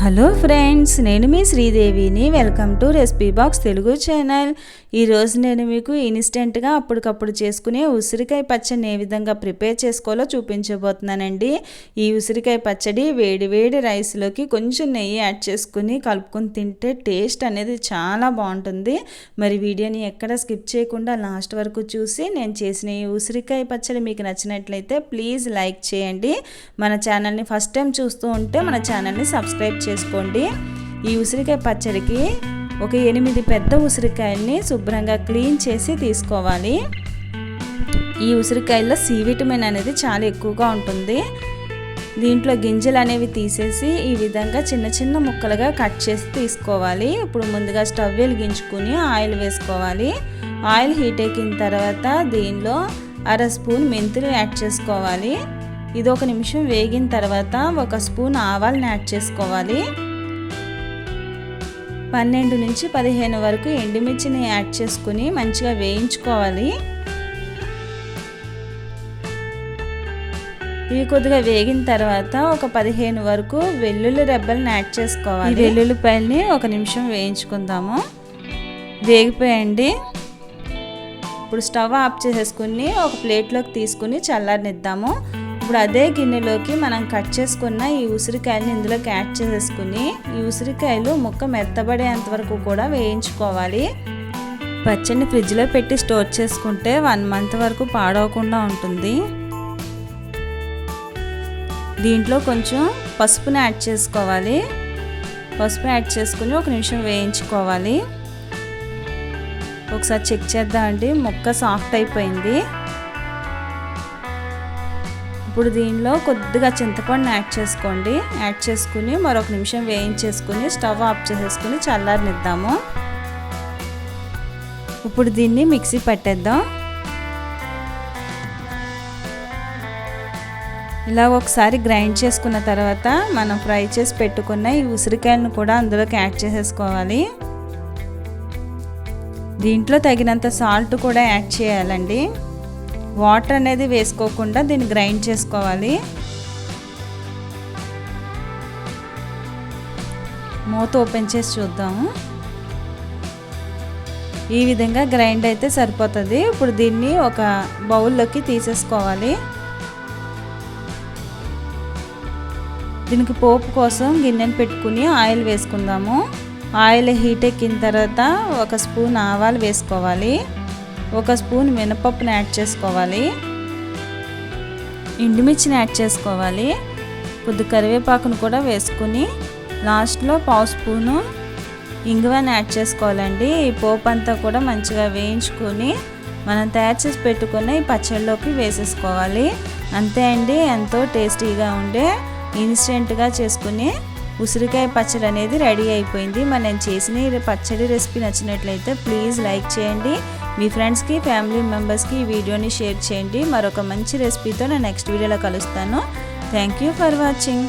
Hello friends నేను మీ శ్రీదేవిని. Welcome to recipe box Telugu channel. ఈరోజు నేను మీకు ఇన్స్టెంట్గా అప్పటికప్పుడు చేసుకునే ఉసిరికాయ పచ్చడిని ఏ విధంగా ప్రిపేర్ చేసుకోవాలో చూపించబోతున్నానండి. ఈ ఉసిరికాయ పచ్చడి వేడి వేడి రైస్లోకి కొంచెం నెయ్యి యాడ్ చేసుకుని కలుపుకొని తింటే టేస్ట్ అనేది చాలా బాగుంటుంది. మరి వీడియోని ఎక్కడ స్కిప్ చేయకుండా లాస్ట్ వరకు చూసి నేను చేసిన ఈ ఉసిరికాయ పచ్చడి మీకు నచ్చినట్లయితే ప్లీజ్ లైక్ చేయండి. మన ఛానల్ని ఫస్ట్ టైం చూస్తూ ఉంటే మన ఛానల్ని సబ్స్క్రైబ్ చేసుకోండి. ఈ ఉసిరికాయ పచ్చడికి ఒక ఎనిమిది పెద్ద ఉసిరికాయల్ని శుభ్రంగా క్లీన్ చేసి తీసుకోవాలి. ఈ ఉసిరికాయల్లో సి విటమిన్ అనేది చాలా ఎక్కువగా ఉంటుంది. దీంట్లో గింజలు అనేవి తీసేసి ఈ విధంగా చిన్న చిన్న ముక్కలుగా కట్ చేసి తీసుకోవాలి. ఇప్పుడు ముందుగా స్టవ్ వెలిగించుకుని ఆయిల్ వేసుకోవాలి. ఆయిల్ హీట్ ఎక్కిన తర్వాత దీనిలో అర స్పూన్ మెంతులు యాడ్ చేసుకోవాలి. ఇది ఒక నిమిషం వేగిన తర్వాత ఒక స్పూన్ ఆవాలను యాడ్ చేసుకోవాలి. పన్నెండు నుంచి పదిహేను వరకు ఎండుమిర్చిని యాడ్ చేసుకుని మంచిగా వేయించుకోవాలి. ఇవి కొద్దిగా వేగిన తర్వాత ఒక పదిహేను వరకు వెల్లుల్లి రెబ్బల్ని యాడ్ చేసుకోవాలి. వెల్లుల్లిపాయల్ని ఒక నిమిషం వేయించుకుందాము. వేగిపోయండి. ఇప్పుడు స్టవ్ ఆఫ్ చేసేసుకుని ఒక ప్లేట్లోకి తీసుకుని చల్లారనిద్దాము. ఇప్పుడు అదే గిన్నెలోకి మనం కట్ చేసుకున్న ఈ ఉసిరికాయలను ఇందులోకి యాడ్ చేసేసుకుని ఈ ఉసిరికాయలు ముక్క మెత్తబడేంత వరకు కూడా వేయించుకోవాలి. పచ్చడిని ఫ్రిడ్జ్లో పెట్టి స్టోర్ చేసుకుంటే వన్ మంత్ వరకు పాడవకుండా ఉంటుంది. దీంట్లో కొంచెం పసుపుని యాడ్ చేసుకోవాలి. పసుపు యాడ్ చేసుకుని ఒక నిమిషం వేయించుకోవాలి. ఒకసారి చెక్ చేద్దామండి ముక్క సాఫ్ట్ అయిపోయింది. ఇప్పుడు దీనిలో కొద్దిగా చింతపండు యాడ్ చేసుకోండి. యాడ్ చేసుకుని మరొక నిమిషం వేయించేసుకుని స్టవ్ ఆఫ్ చేసేసుకుని చల్లారనిద్దాము. ఇప్పుడు దీన్ని మిక్సీ పట్టేద్దాం. ఇలా ఒకసారి గ్రైండ్ చేసుకున్న తర్వాత మనం ఫ్రై చేసి పెట్టుకున్న ఈ ఉసిరికాయలను కూడా అందులోకి యాడ్ చేసేసుకోవాలి. దీంట్లో తగినంత సాల్ట్ కూడా యాడ్ చేయాలండి. వాటర్ అనేది వేసుకోకుండా దీన్ని గ్రైండ్ చేసుకోవాలి. మూత ఓపెన్ చేసి చూద్దాము ఈ విధంగా గ్రైండ్ అయితే సరిపోతుంది. ఇప్పుడు దీన్ని ఒక బౌల్లోకి తీసేసుకోవాలి. దీనికి పోపు కోసం గిన్నెను పెట్టుకుని ఆయిల్ వేసుకుందాము. ఆయిల్ హీట్ ఎక్కిన తర్వాత ఒక స్పూన్ ఆవాలు వేసుకోవాలి. ఒక స్పూన్ మినపప్పుని యాడ్ చేసుకోవాలి. ఎండుమిర్చిని యాడ్ చేసుకోవాలి. కొద్ది కరివేపాకును కూడా వేసుకుని లాస్ట్లో పావు స్పూను ఇంగువని యాడ్ చేసుకోవాలండి. ఈ పోపు అంతా కూడా మంచిగా వేయించుకొని మనం తయారు చేసి పెట్టుకున్న ఈ పచ్చళ్ళలోకి వేసేసుకోవాలి. అంతే అండి ఎంతో టేస్టీగా ఉండే ఇన్స్టెంట్గా చేసుకుని ఉసిరికాయ పచ్చడి అనేది రెడీ అయిపోయింది. మరి నేను చేసిన పచ్చడి రెసిపీ నచ్చినట్లయితే ప్లీజ్ లైక్ చేయండి. మీ ఫ్రెండ్స్కి ఫ్యామిలీ మెంబర్స్కి ఈ వీడియోని షేర్ చేయండి. మరొక మంచి రెసిపీతో నేను నెక్స్ట్ వీడియోలో కలుస్తాను. Thank you for watching.